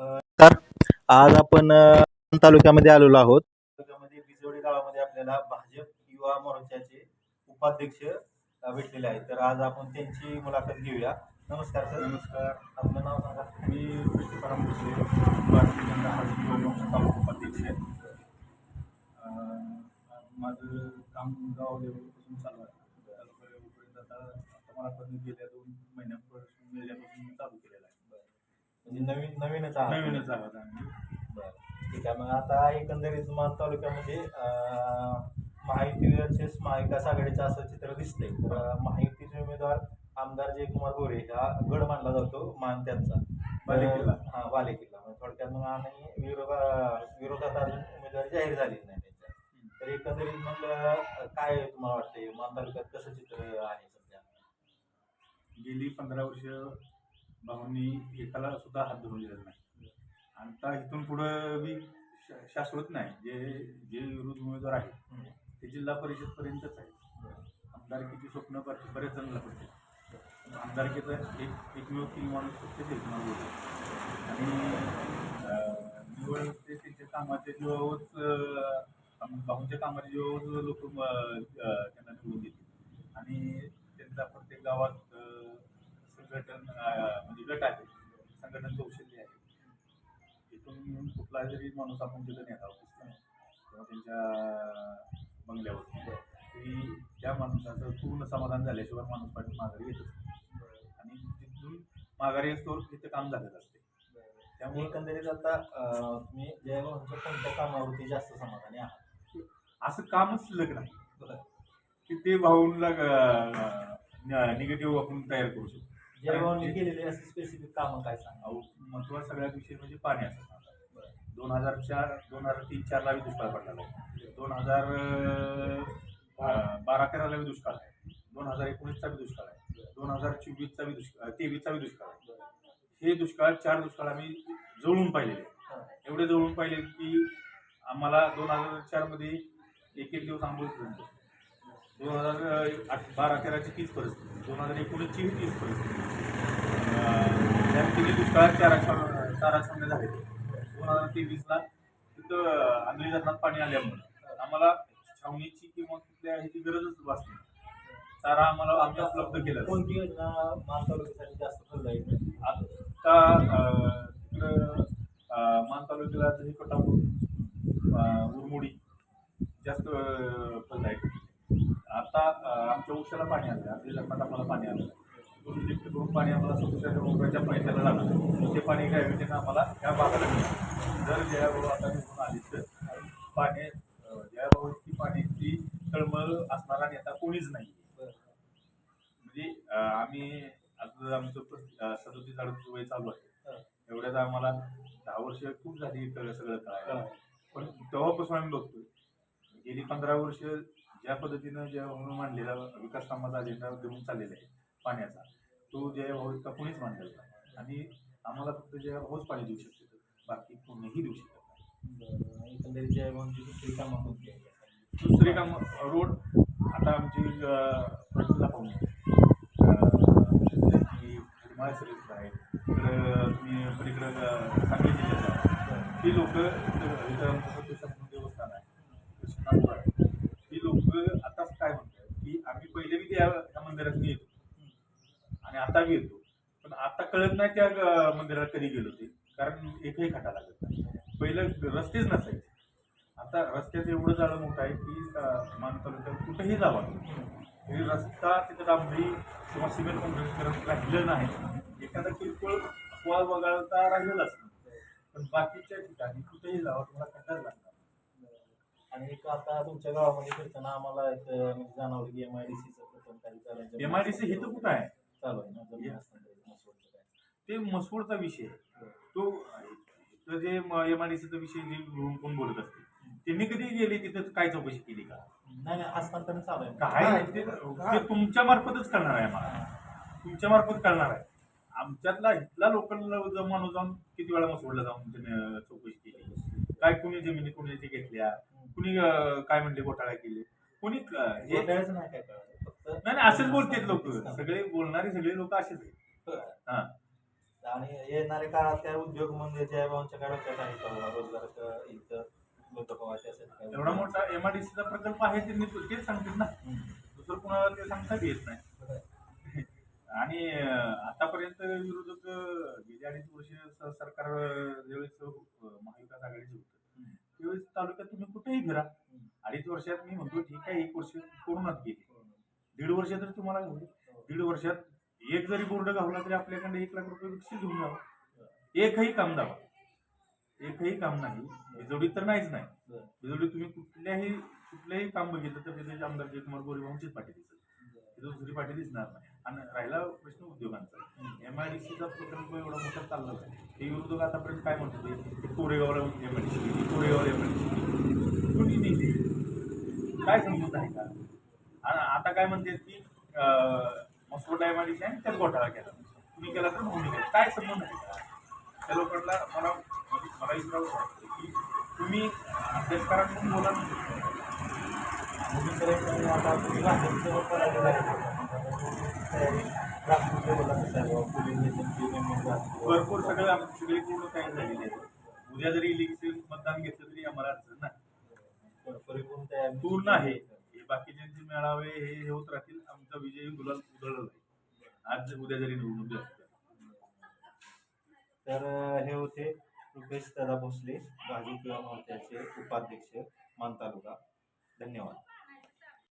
तर आज आपण तालुक्यामध्ये आलेलो आहोत. तालुक्यामध्ये बिजोडी गावामध्ये आपल्याला भाजप युवा मोर्चाचे उपाध्यक्ष भेटलेले आहेत. तर आज आपण त्यांची मुलाखत घेऊया. नमस्कार सर. नमस्कार. आपलं नाव सांगा. मी कृष्णपरम भोसले भारतीय जनता पार्टी युवा तालुका उपाध्यक्ष आहे. माझं काम गाव लेवलपासून चालू आहे. तालुका लेवलपर्यंत आता मला पण गेल्या दोन महिन्यापासून चालू केलेलं आहे. म्हणजे नवीन नवीनच आहात नवीनच आहोत आम्ही. बरं. ठीक आहे मग आता एकंदरीत मान तालुक्यामध्ये अं, महायुती महाविकास आघाडीचं असं चित्र दिसतंय. तर अं, महायुतीचे उमेदवार आमदार जयकुमार गोरे हा गड मानला जातो मान त्यांचा. बालेकिल्ला. तर- हा बालेकिल्ला. म्हणजे थोडक्यात मग आणि विरोधा विरोधात अजून उमेदवारी जाहीर झालेली नाही त्यांच्या. तर एकंदरीत मग अं, काय तुम्हाला वाटतंय? मान तालुक्यात कसं चित्र आहे सध्या? गेली पंधरा वर्ष भाऊंनी एकाला सुद्धा हात धरून दिलेला नाही. आणि त्या इथून पुढं बी शा- शाश्वत नाही. जे जे विरोध उमेदवार आहेत ते जिल्हा परिषदपर्यंतच आहे आमदारकीची स्वप्न बरेच बरेच जणांना पडते. आमदारकीचा एक एकमेव तीन माणूस फक्त ते गोरे आणि निवड ते त्यांच्या कामाच्या जीवावरच भाऊंच्या कामाच्या जीवावर लोक त्यांना निवडून देतील. आणि त्यांचा प्रत्येक गावात संघटन गट आहे. संघटन कौशल्य आहे. इथून कुठला जरी माणूस आपण तिथं नेता किंवा त्यांच्या बंगल्यावर तरी त्या माणसाचं पूर्ण समाधान झाल्याशिवाय माणूस पाठी माघारी येतच नाही. आणि तिथून माघारी असतो तिथे काम झालेलं असते. त्यामुळे एकंदरीत आता तुम्ही जयभाऊंच्या कोणत्या कामावरती जास्त समाधानी आहात? असं कामच शिल्लक नाही की ते भाऊंना निगेटिव्ह आपण तयार करू शकतो. जयभाऊंनी केलेली अशी स्पेसिफिक कामं काय सांगा? अहो, महत्त्वाचा सगळ्यात विषय म्हणजे पाण्याचा दोन हजार चार दोन हजार तीन चारला दुष्काळ पडलेला आहे. दोन हजार बारा तेराला बी दुष्काळ आहे. दोन हजार एकोणीसचा बी दुष्काळ आहे. दोन हजार चोवीसचा बी दुष्काळ तेवीसचा बी दुष्काळ आहे. हे दुष्काळ चार दुष्काळ आम्ही जवळून पाहिलेले. एवढे जवळून पाहिले की आम्हाला दोन हजार चारमध्ये एक एक दिवस आंबोलीच झाली दोन हजार आठ बारा तेराची तीच परिस्थिती. दोन हजार एकोणीसची तीच परिस्थिती अं, त्या तिन्ही दुष्काळात चार आठवडे चार आठवडे झाले दोन हजार तेवीसला तिथं आंधळी धरणात पाणी आल्यामुळे आम्हाला छावणीची किंवा कुठल्या ह्याची गरजच भासली चारा आम्हाला आम्ही उपलब्ध केलं कोणती योजना मान तालुक्यासाठी जास्त फलदायी आता अं, तिकडं मान तालुक्याला जरी कटापूर उरमुडी जास्त अं, फलदायक आता अं, आमच्या उशाला पाणी आलं आपल्या लग्नात आम्हाला पाणी आलं दोन लिफ्ट करून पाणी आम्हाला समुद्राच्या डोंगराच्या पैशाला लागलं. ते पाणी गॅव्हिटीनं आम्हाला या भागाला मिळालं. जर जयाभाऊ आता निघून आली तर पाणी जयाभाऊची पाण्याची तळमळ असणारा नेता कोणीच नाही. म्हणजे आम्ही आता आमचं सदोतीस अडतीस वय चालू आहे. एवढ्यात आम्हाला दहा वर्ष खूप झाली सगळं सगळं कळायला पण तेव्हापासून आम्ही बघतोय. गेली पंधरा वर्ष ज्या पद्धतीनं ज्या म्हणून मांडलेला विकास कामाचा अजेंडा घेऊन चाललेला आहे पाण्याचा. तो जय भाऊ इतका कोणीच मांडलेला नाही. आणि आम्हाला फक्त जय भाऊच पाणी देऊ शकतो. बाकी कोणीही देऊ शकत नाही. एकंदरीत जयभाऊंची दुसरी कामं कोणती? दुसरे काम रोड आता आमची प्रतिभा पाहुणे हिमालय सर्विस आहे इकडं तुम्ही पलीकडं सांगली जिल्ह्यात. ती लोक इथं आमचं सत्तेचं देवस्थान आहे कृष्णापूर आहे ती लोक आताच काय म्हणतात की आम्ही पहिले बी त्या त्या मंदिरात मी येतो आणि आता बी येतो. पण आता कळत नाही त्या अं, मंदिरात कधी गेलो ते. कारण एकही खटा लागत नाही. पहिलं रस्तेच नसायचे. आता रस्त्याचं एवढं जाळं मोठं आहे की मान तालुक्यात कुठेही जावा. तरी रस्ता तिथं डांबरी किंवा सिमेंट काँक्रीट राहिलं नाही. एखादा किरकोळ अपवाद वगळता राहिलेलाच नाही. पण बाकीच्या ठिकाणी कुठेही जावा तुम्हाला खड्डाच लागणार. आणि एक आता तुमच्या गावामध्ये फिरताना आम्हाला एक म्हणजे जाणवलं की एम आय डी सीचं प्रथम काही चालायचं. एम आय डी सी हे तर कुठं आहे? चालू आहे ना जमीन हस्तांतरण मसवडचं काय. ते मसवडचा विषय आहे. तो जे एम आय डी सीचा विषय जे कोण बोलत असते त्यांनी कधी गेले तिथं काय चौकशी केली का? नाही नाही हस्तांतरण चालू आहे. काय? ते ते तुमच्या मार्फतच करणार आहे मला तुमच्या मार्फत करणार आहे. आमच्यातला इथला लोकल माणूस जाऊन किती वेळा मसवडला जाऊन त्याने चौकशी केली? काय कुणी जमिनी कुणी घेतल्या? कुणी काय म्हणले घोटाळा केले? कुणी हे नाही काय नाही नाही, असेच बोलतात लोक सगळे बोलणारे सगळे लोक असेच आहेत. हा आणि येणाऱ्या काळात काय उद्योग म्हणजे जयभावांच्या काय डोक्यात आहे का रोजगार इथं एवढा मोठा एमआयडीसीचा प्रकल्प आहे त्यांनी तेच सांगतील ना. दुसरं कुणाला ते सांगता येत नाही आणि आतापर्यंत विरोधक गेली अडीच वर्ष सरकार ज्यावेळेस महाविकास आघाडीचे होतं. त्यावेळेस तालुक्यात तुम्ही कुठेही फिरा. अडीच वर्षात मी म्हणतो ठीक आहे एक वर्ष कोरोनात गेली दीड वर्ष तर तुम्हाला दीड वर्षात एक जरी बोर्ड घावला तरी आपल्याकडे एक लाख रुपये विकसित होऊन जावं. एकही काम दावा. एकही काम नाही. बिजोडी तर नाहीच नाही. बिजोडी तुम्ही कुठल्याही कुठल्याही काम बघितलं तर बिजोडीचे आमदार जयकुमार गोरेबांचीच पाठी दिसत तिथे दुसरी पाठी दिसणार नाही. आणि राहिला प्रश्न उद्योगांचा. एम आय डी सीचा प्रकल्प एवढा मोठा चालला आहे ते उद्योग आतापर्यंत काय म्हणत होते कोरेगावला एम आय डी सी कोरेगावला एम आय डी सी कुणी नाही काय समजत आहे? का आता काय म्हणते की Masoda M I D C आहे त्यात घोटाळा केला. तुम्ही केला तर भूमी केला. काय संबंध आहे? त्या लोकांना मला म्हणजे मला विचारावं वाटतं की तुम्ही अभ्यास करा म्हणून बोला. भरपूर सगळं सगळी पूर्ण तयारी झालेली आहे. उद्या जरी इलेक्शन मतदान घेतलं तरी आम्हाला अडचण नाही. पूर्ण आहे. हे बाकीच्यांचे मेळावे हे होत राहतील. आमचा विजय गुलाल उधळला आहे आज उद्या जरी निवडणूक झाली. तर हे होते रुपेश दादा भोसले भाजप युवा मोर्चाचे उपाध्यक्ष मान तालुका. धन्यवाद.